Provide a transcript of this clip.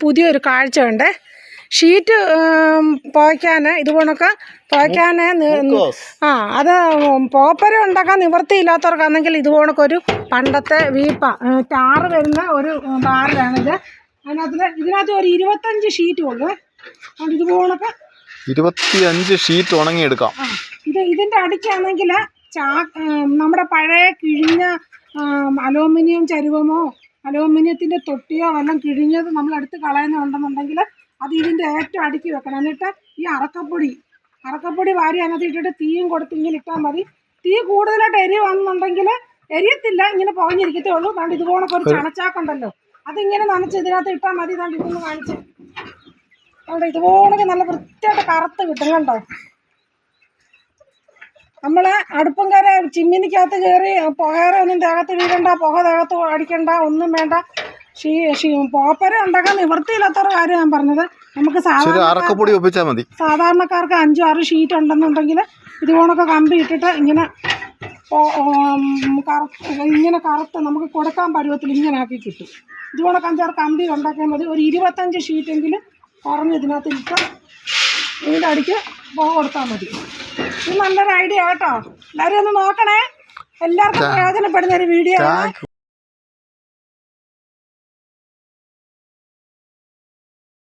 പുതിയൊരു കാഴ്ച ഉണ്ട് ഷീറ്റ് പോയ്ക്കാൻ ഇതുപോലൊക്കെ പോയ്ക്കാൻ ആ അത് പോപ്പര ഉണ്ടാക്കാൻ നിവൃത്തിയില്ലാത്തവർക്കാണെങ്കിൽ ഒരു പണ്ടത്തെ വീപ്പ ടാറ് വരുന്ന ഒരു ബാറിലാണിത് അതിനകത്ത് ഇതിനകത്ത് ഒരു ഇരുപത്തഞ്ച് ഷീറ്റ് ഉള്ളു. അതുകൊണ്ട് ഇതുപോലൊക്കെ ഇരുപത്തിയഞ്ച് ഷീറ്റ് ഉണങ്ങിയെടുക്കാം. ഇത് ഇതിന്റെ അടിക്കാണെങ്കിൽ ചാ നമ്മുടെ പഴയ കിഴിഞ്ഞ അലൂമിനിയം ചരുവമോ അലൂമിനിയത്തിന്റെ തൊട്ടിയോ വല്ലതും കിഴിഞ്ഞത് നമ്മൾ എടുത്ത് കളയുന്നുണ്ടെന്നുണ്ടെങ്കിൽ അത് ഇതിന്റെ ഏറ്റവും അടുക്കി വെക്കണം. എന്നിട്ട് ഈ അറക്കപ്പൊടി അറക്കപ്പൊടി വാരി അതിനകത്ത് ഇട്ടിട്ട് തീയും കൊടുത്ത് ഇങ്ങനെ ഇട്ടാൽ മതി. തീ കൂടുതലായിട്ട് എരി വന്നുണ്ടെങ്കിൽ എരിയത്തില്ല ഇങ്ങനെ പുകഞ്ഞിരിക്കത്തേ ഉള്ളൂ. കാരണം ഇതുപോലെ ഒരു ചണച്ചാക്കുണ്ടല്ലോ. അതിങ്ങനെ നനച്ച് ഇതിനകത്ത് ഇട്ടാൽ മതി. ഇതാണ്ട് ഇതൊന്ന് കാണിച്ച്. അതുകൊണ്ട് ഇതുപോലെ നല്ല വൃത്തിയായിട്ട് കറുത്ത് കിട്ടും കണ്ടോ? നമ്മൾ അടുപ്പും കയറി ചിമ്മിനിക്കകത്ത് കയറി പുകയറൊന്നും ദേഹത്ത് വീഴണ്ട പുക ദേഹത്ത് അടിക്കണ്ട ഒന്നും വേണ്ട. ഷീ ഷീ പോപ്പര ഉണ്ടാക്കാൻ നിവൃത്തിയില്ലാത്തൊരു കാര്യം ഞാൻ പറഞ്ഞത്. നമുക്ക് സാധാരണ മതി. സാധാരണക്കാർക്ക് അഞ്ചും ആറ് ഷീറ്റ് ഉണ്ടെന്നുണ്ടെങ്കിൽ ഇതുപോലൊക്കെ കമ്പി ഇട്ടിട്ട് ഇങ്ങനെ ഇങ്ങനെ കറുത്ത് നമുക്ക് കൊടുക്കാൻ പരുവത്തിൽ ഇങ്ങനെ ആക്കി കിട്ടും ഇതുപോലൊക്കെ അഞ്ചാറ് കമ്പി ഉണ്ടാക്കിയാൽ മതി. ഒരു ഇരുപത്തഞ്ച് ഷീറ്റെങ്കിലും കുറഞ്ഞ് ഇതിനകത്ത് ഇട്ട് ഇതിന്റെ അടിക്ക് പോ കൊടുത്താൽ മതി. ഇത് നല്ലൊരു ഐഡിയ കേട്ടോ എല്ലാവരും ഒന്ന് നോക്കണേ. എല്ലാവർക്കും പ്രയോജനപ്പെടുന്ന ഒരു വീഡിയോ ആണ്.